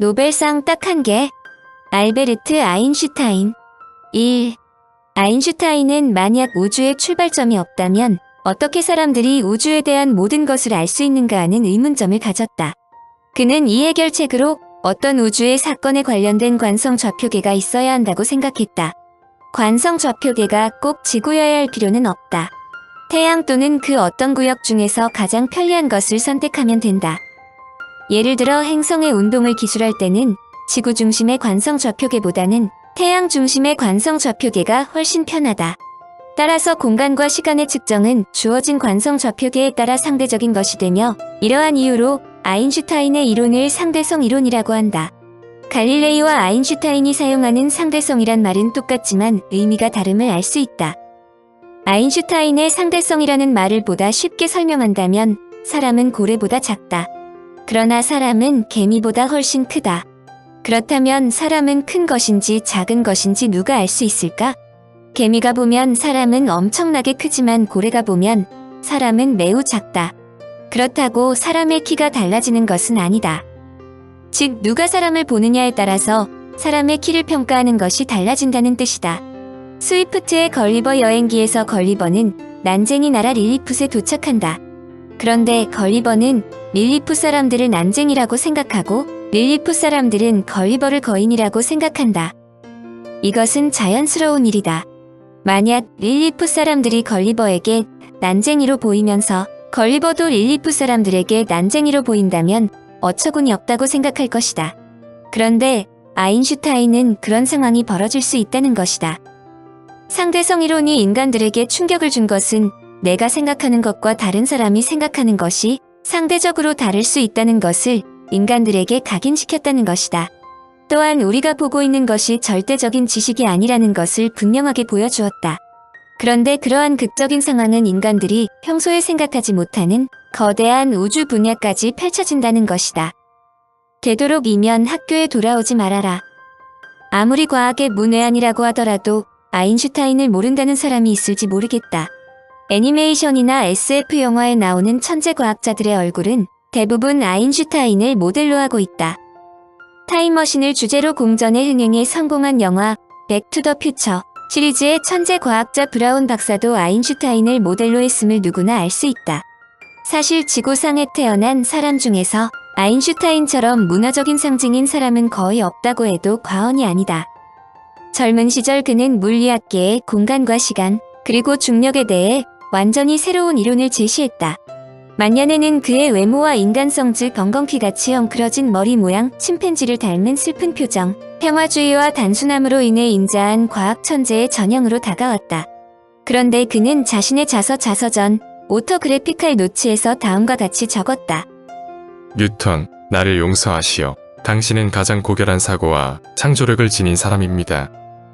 노벨상 딱 한 개. 알베르트 아인슈타인. 1. 아인슈타인은 만약 우주의 출발점이 없다면 어떻게 사람들이 우주에 대한 모든 것을 알 수 있는가 하는 의문점을 가졌다. 그는 이 해결책으로 어떤 우주의 사건에 관련된 관성 좌표계가 있어야 한다고 생각했다. 관성 좌표계가 꼭 지구여야 할 필요는 없다. 태양 또는 그 어떤 구역 중에서 가장 편리한 것을 선택하면 된다. 예를 들어 행성의 운동을 기술할 때는 지구 중심의 관성 좌표계보다는 태양 중심의 관성 좌표계가 훨씬 편하다. 따라서 공간과 시간의 측정은 주어진 관성 좌표계에 따라 상대적인 것이 되며 이러한 이유로 아인슈타인의 이론을 상대성 이론이라고 한다. 갈릴레이와 아인슈타인이 사용하는 상대성이란 말은 똑같지만 의미가 다름을 알 수 있다. 아인슈타인의 상대성이라는 말을 보다 쉽게 설명한다면 사람은 고래보다 작다. 그러나 사람은 개미보다 훨씬 크다. 그렇다면 사람은 큰 것인지 작은 것인지 누가 알 수 있을까? 개미가 보면 사람은 엄청나게 크지만 고래가 보면 사람은 매우 작다. 그렇다고 사람의 키가 달라지는 것은 아니다. 즉, 누가 사람을 보느냐에 따라서 사람의 키를 평가하는 것이 달라진다는 뜻이다. 스위프트의 걸리버 여행기에서 걸리버는 난쟁이 나라 릴리풋에 도착한다. 그런데 걸리버는 릴리풋 사람들을 난쟁이라고 생각하고 릴리풋 사람들은 걸리버를 거인이라고 생각한다. 이것은 자연스러운 일이다. 만약 릴리풋 사람들이 걸리버에게 난쟁이로 보이면서 걸리버도 릴리풋 사람들에게 난쟁이로 보인다면 어처구니 없다고 생각할 것이다. 그런데 아인슈타인은 그런 상황이 벌어질 수 있다는 것이다. 상대성 이론이 인간들에게 충격을 준 것은 내가 생각하는 것과 다른 사람이 생각하는 것이 상대적으로 다를 수 있다는 것을 인간들에게 각인시켰다는 것이다. 또한 우리가 보고 있는 것이 절대적인 지식이 아니라는 것을 분명하게 보여주었다. 그런데 그러한 극적인 상황은 인간들이 평소에 생각하지 못하는 거대한 우주 분야까지 펼쳐진다는 것이다. 되도록이면 학교에 돌아오지 말아라. 아무리 과학의 문외한이라고 하더라도 아인슈타인을 모른다는 사람이 있을지 모르겠다. 애니메이션이나 SF 영화에 나오는 천재 과학자들의 얼굴은 대부분 아인슈타인을 모델로 하고 있다. 타임머신을 주제로 공전의 흥행에 성공한 영화 백투더 퓨처 시리즈의 천재 과학자 브라운 박사도 아인슈타인을 모델로 했음을 누구나 알 수 있다. 사실 지구상에 태어난 사람 중에서 아인슈타인처럼 문화적인 상징인 사람은 거의 없다고 해도 과언이 아니다. 젊은 시절 그는 물리학계의 공간과 시간, 그리고 중력에 대해 완전히 새로운 이론을 제시했다. 만년에는 그의 외모와 인간성 즉 엉겅퀴 같이 엉클어진 머리 모양, 침팬지를 닮은 슬픈 표정, 평화주의와 단순함으로 인해 인자한 과학 천재의 전형으로 다가왔다. 그런데 그는 자신의 자서 자서전 오토그래피칼 노츠에서 다음과 같이 적었다. 뉴턴, 나를 용서하시오. 당신은 가장 고결한 사고와 창조력을 지닌 사람입니다.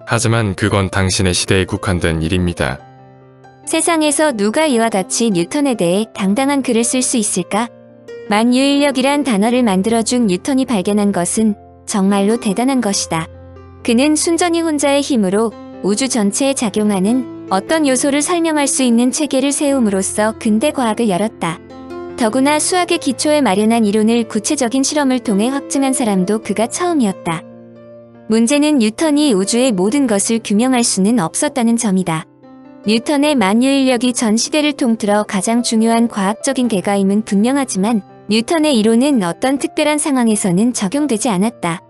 하지만 그건 당신의 시대에 국한된 일입니다. 세상에서 누가 이와 같이 뉴턴에 대해 당당한 글을 쓸 수 있을까? 만유인력이란 단어를 만들어준 뉴턴이 발견한 것은 정말로 대단한 것이다. 그는 순전히 혼자의 힘으로 우주 전체에 작용하는 어떤 요소를 설명할 수 있는 체계를 세움으로써 근대 과학을 열었다. 더구나 수학의 기초에 마련한 이론을 구체적인 실험을 통해 확증한 사람도 그가 처음이었다. 문제는 뉴턴이 우주의 모든 것을 규명할 수는 없었다는 점이다. 뉴턴의 만유인력이 전 시대를 통틀어 가장 중요한 과학적인 개가임은 분명하지만 뉴턴의 이론은 어떤 특별한 상황에서는 적용되지 않았다.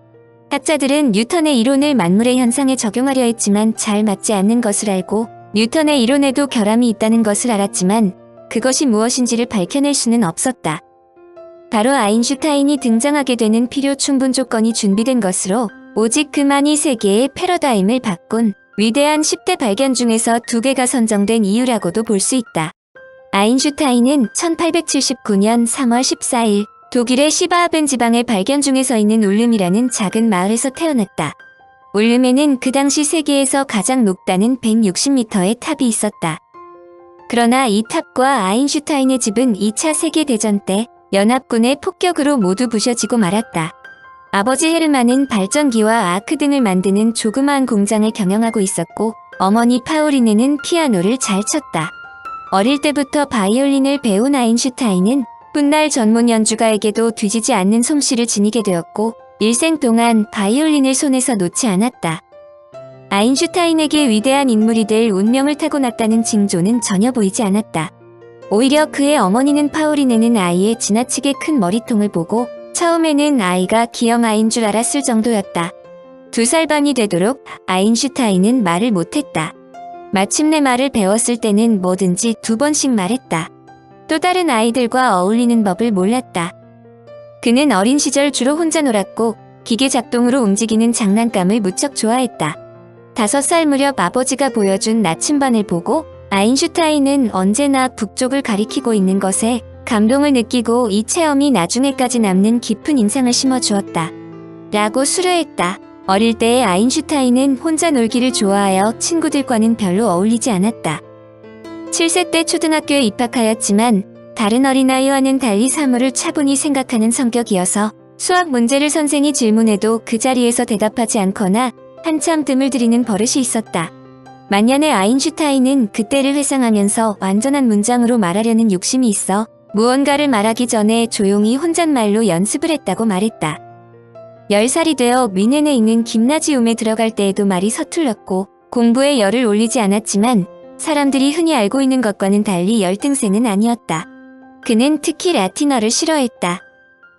학자들은 뉴턴의 이론을 만물의 현상에 적용하려 했지만 잘 맞지 않는 것을 알고 뉴턴의 이론에도 결함이 있다는 것을 알았지만 그것이 무엇인지를 밝혀낼 수는 없었다. 바로 아인슈타인이 등장하게 되는 필요 충분 조건이 준비된 것으로 오직 그만이 세계의 패러다임을 바꾼 위대한 10대 발견 중에서 두 개가 선정된 이유라고도 볼 수 있다. 아인슈타인은 1879년 3월 14일 독일의 시바하벤 지방의 발견 중에서 있는 울름이라는 작은 마을에서 태어났다. 울름에는 그 당시 세계에서 가장 높다는 160m의 탑이 있었다. 그러나 이 탑과 아인슈타인의 집은 2차 세계대전 때 연합군의 폭격으로 모두 부셔지고 말았다. 아버지 헤르만은 발전기와 아크 등을 만드는 조그마한 공장을 경영하고 있었고 어머니 파우리네는 피아노를 잘 쳤다. 어릴 때부터 바이올린을 배운 아인슈타인은 훗날 전문 연주가에게도 뒤지지 않는 솜씨를 지니게 되었고 일생 동안 바이올린을 손에서 놓지 않았다. 아인슈타인에게 위대한 인물이 될 운명을 타고났다는 징조는 전혀 보이지 않았다. 오히려 그의 어머니는 파우리네는 아이의 지나치게 큰 머리통을 보고 처음에는 아이가 기형 아인 줄 알았을 정도였다. 두 살 반이 되도록 아인슈타인은 말을 못했다. 마침내 말을 배웠을 때는 뭐든지 두 번씩 말했다. 또 다른 아이들과 어울리는 법을 몰랐다. 그는 어린 시절 주로 혼자 놀았고 기계 작동으로 움직이는 장난감을 무척 좋아했다. 다섯 살 무렵 아버지가 보여준 나침반을 보고 아인슈타인은 언제나 북쪽을 가리키고 있는 것에 감동을 느끼고 이 체험이 나중에까지 남는 깊은 인상을 심어주었다. 라고 수려했다. 어릴 때의 아인슈타인은 혼자 놀기를 좋아하여 친구들과는 별로 어울리지 않았다. 7세 때 초등학교에 입학하였지만 다른 어린아이와는 달리 사물을 차분히 생각하는 성격이어서 수학 문제를 선생이 질문해도 그 자리에서 대답하지 않거나 한참 뜸을 들이는 버릇이 있었다. 만년의 아인슈타인은 그때를 회상하면서 완전한 문장으로 말하려는 욕심이 있어 무언가를 말하기 전에 조용히 혼잣말로 연습을 했다고 말했다. 10살이 되어 미넨에 있는 김나지움에 들어갈 때에도 말이 서툴렀고 공부에 열을 올리지 않았지만 사람들이 흔히 알고 있는 것과는 달리 열등생은 아니었다. 그는 특히 라틴어를 싫어했다.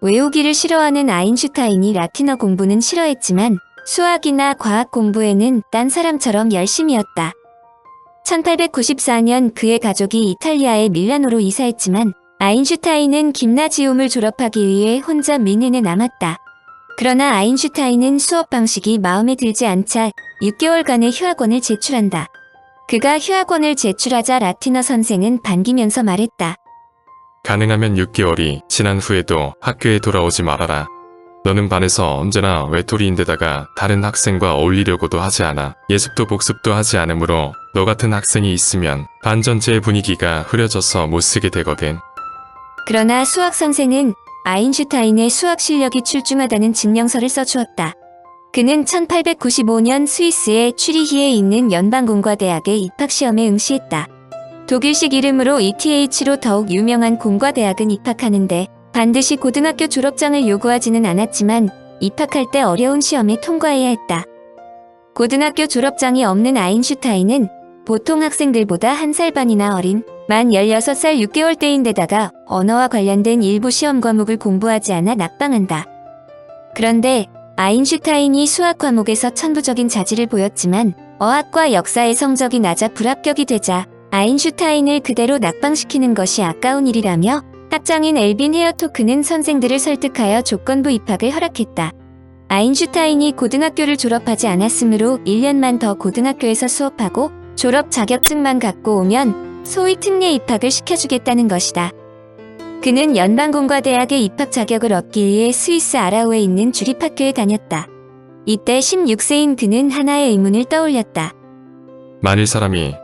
외우기를 싫어하는 아인슈타인이 라틴어 공부는 싫어했지만 수학이나 과학 공부에는 딴 사람처럼 열심이었다. 1894년 그의 가족이 이탈리아의 밀라노로 이사했지만 아인슈타인은 김나지움을 졸업하기 위해 혼자 미넨에 남았다. 그러나 아인슈타인은 수업 방식이 마음에 들지 않자 6개월간의 휴학원을 제출한다. 그가 휴학원을 제출하자 라틴어 선생은 반기면서 말했다. 가능하면 6개월이 지난 후에도 학교에 돌아오지 말아라. 너는 반에서 언제나 외톨이인데다가 다른 학생과 어울리려고도 하지 않아. 예습도 복습도 하지 않으므로 너 같은 학생이 있으면 반 전체의 분위기가 흐려져서 못 쓰게 되거든. 그러나 수학 선생은 아인슈타인의 수학 실력이 출중하다는 증명서를 써주었다. 그는 1895년 스위스의 취리히에 있는 연방공과대학의 입학시험에 응시했다. 독일식 이름으로 ETH로 더욱 유명한 공과대학은 입학하는데 반드시 고등학교 졸업장을 요구하지는 않았지만 입학할 때 어려운 시험에 통과해야 했다. 고등학교 졸업장이 없는 아인슈타인은 보통 학생들보다 한 살 반이나 어린 만 16살 6개월 때인데다가 언어와 관련된 일부 시험 과목을 공부하지 않아 낙방한다. 그런데 아인슈타인이 수학 과목에서 천부적인 자질을 보였지만 어학과 역사의 성적이 낮아 불합격이 되자 아인슈타인을 그대로 낙방시키는 것이 아까운 일이라며 학장인 엘빈 헤어토크는 선생들을 설득하여 조건부 입학을 허락했다. 아인슈타인이 고등학교를 졸업하지 않았으므로 1년만 더 고등학교에서 수업하고 졸업 자격증만 갖고 오면 소위 특례 입학을 시켜주겠다는 것이다. 그는 연방공과대학의 입학 자격을 얻기 위해 스위스 아라우에 있는 주립학교에 다녔다. 이때 16세인 그는 하나의 의문을 떠올렸다. 만일 사람이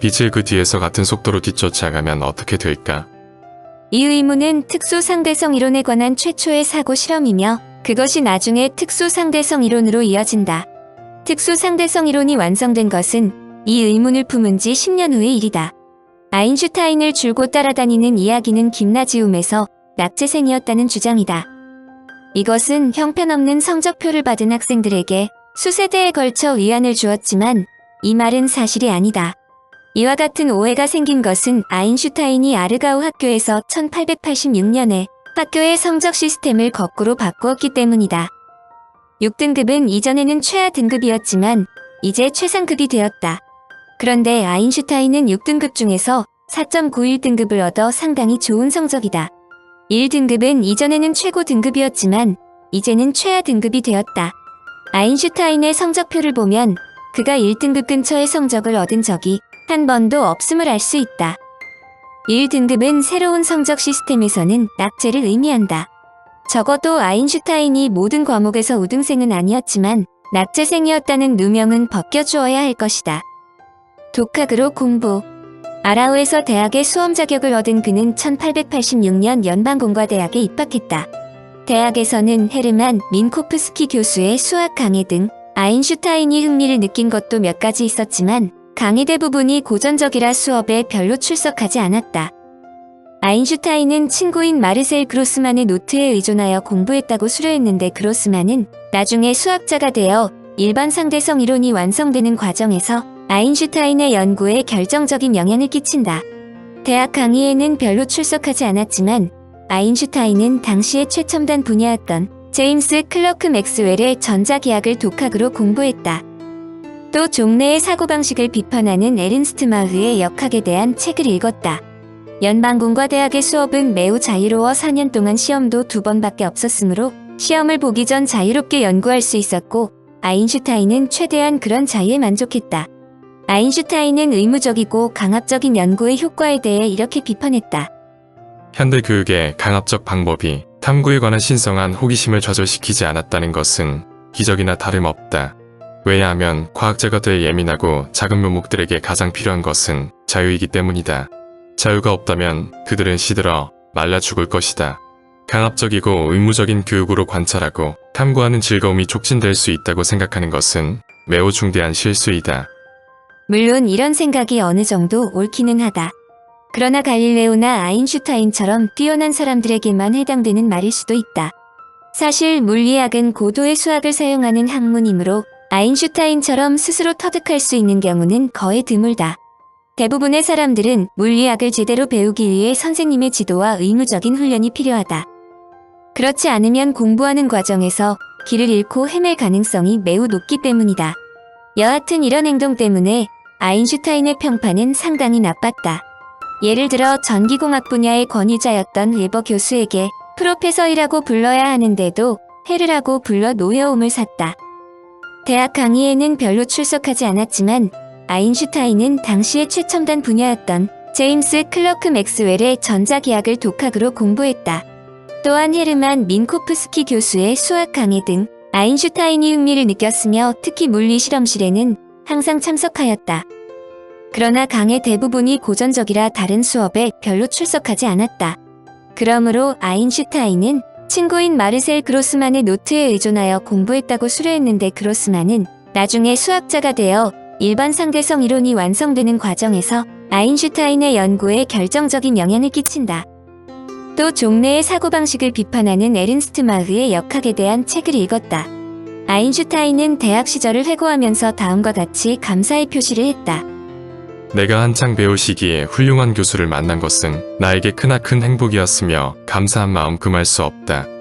빛을 그 뒤에서 같은 속도로 뒤쫓아가면 어떻게 될까? 이 의문은 특수 상대성 이론에 관한 최초의 사고 실험이며 그것이 나중에 특수 상대성 이론으로 이어진다. 특수 상대성 이론이 완성된 것은 이 의문을 품은 지 10년 후의 일이다. 아인슈타인을 줄곧 따라다니는 이야기는 김나지움에서 낙제생이었다는 주장이다. 이것은 형편없는 성적표를 받은 학생들에게 수세대에 걸쳐 위안을 주었지만 이 말은 사실이 아니다. 이와 같은 오해가 생긴 것은 아인슈타인이 아르가우 학교에서 1886년에 학교의 성적 시스템을 거꾸로 바꾸었기 때문이다. 6등급은 이전에는 최하 등급이었지만 이제 최상급이 되었다. 그런데 아인슈타인은 6등급 중에서 4.91등급을 얻어 상당히 좋은 성적이다. 1등급은 이전에는 최고 등급이었지만 이제는 최하 등급이 되었다. 아인슈타인의 성적표를 보면 그가 1등급 근처의 성적을 얻은 적이 한 번도 없음을 알 수 있다. 1등급은 새로운 성적 시스템에서는 낙제를 의미한다. 적어도 아인슈타인이 모든 과목에서 우등생은 아니었지만 낙제생이었다는 누명은 벗겨주어야 할 것이다. 독학으로 공부. 아라우에서 대학의 수험 자격을 얻은 그는 1886년 연방공과대학에 입학했다. 대학에서는 헤르만 민코프스키 교수의 수학 강의 등 아인슈타인이 흥미를 느낀 것도 몇 가지 있었지만 강의 대부분이 고전적이라 수업에 별로 출석하지 않았다. 아인슈타인은 친구인 마르셀 그로스만의 노트에 의존하여 공부했다고 수료했는데 그로스만은 나중에 수학자가 되어 일반 상대성 이론이 완성되는 과정에서 아인슈타인의 연구에 결정적인 영향을 끼친다. 대학 강의에는 별로 출석하지 않았지만 아인슈타인은 당시의 최첨단 분야였던 제임스 클러크 맥스웰의 전자기학을 독학으로 공부했다. 또 종래의 사고방식을 비판하는 에른스트 마흐의 역학에 대한 책을 읽었다. 연방공과 대학의 수업은 매우 자유로워 4년 동안 시험도 두 번밖에 없었으므로 시험을 보기 전 자유롭게 연구할 수 있었고 아인슈타인은 최대한 그런 자유에 만족했다. 아인슈타인은 의무적이고 강압적인 연구의 효과에 대해 이렇게 비판했다. 현대 교육의 강압적 방법이 탐구에 관한 신성한 호기심을 좌절시키지 않았다는 것은 기적이나 다름없다. 왜냐하면 과학자가 될 예민하고 작은 묘목들에게 가장 필요한 것은 자유이기 때문이다. 자유가 없다면 그들은 시들어 말라 죽을 것이다. 강압적이고 의무적인 교육으로 관찰하고 탐구하는 즐거움이 촉진될 수 있다고 생각하는 것은 매우 중대한 실수이다. 물론 이런 생각이 어느 정도 옳기는 하다. 그러나 갈릴레오나 아인슈타인처럼 뛰어난 사람들에게만 해당되는 말일 수도 있다. 사실 물리학은 고도의 수학을 사용하는 학문이므로 아인슈타인처럼 스스로 터득할 수 있는 경우는 거의 드물다. 대부분의 사람들은 물리학을 제대로 배우기 위해 선생님의 지도와 의무적인 훈련이 필요하다. 그렇지 않으면 공부하는 과정에서 길을 잃고 헤맬 가능성이 매우 높기 때문이다. 여하튼 이런 행동 때문에 아인슈타인의 평판은 상당히 나빴다. 예를 들어 전기공학 분야의 권위자였던 웨버 교수에게 프로페서이라고 불러야 하는데도 헤르라고 불러 노여움을 샀다. 대학 강의에는 별로 출석하지 않았지만 아인슈타인은 당시의 최첨단 분야였던 제임스 클러크 맥스웰의 전자기학을 독학으로 공부했다. 또한 헤르만 민코프스키 교수의 수학 강의 등 아인슈타인이 흥미를 느꼈으며 특히 물리 실험실에는 항상 참석하였다. 그러나 강의 대부분이 고전적이라 다른 수업에 별로 출석하지 않았다. 그러므로 아인슈타인은 친구인 마르셀 그로스만의 노트에 의존하여 공부했다고 수료했는데 그로스만은 나중에 수학자가 되어 일반 상대성 이론이 완성되는 과정에서 아인슈타인의 연구에 결정적인 영향을 끼친다. 또 종래의 사고방식을 비판하는 에른스트 마흐의 역학에 대한 책을 읽었다. 아인슈타인은 대학 시절을 회고하면서 다음과 같이 감사의 표시를 했다. 내가 한창 배울 시기에 훌륭한 교수를 만난 것은 나에게 크나큰 행복이었으며 감사한 마음 금할 수 없다.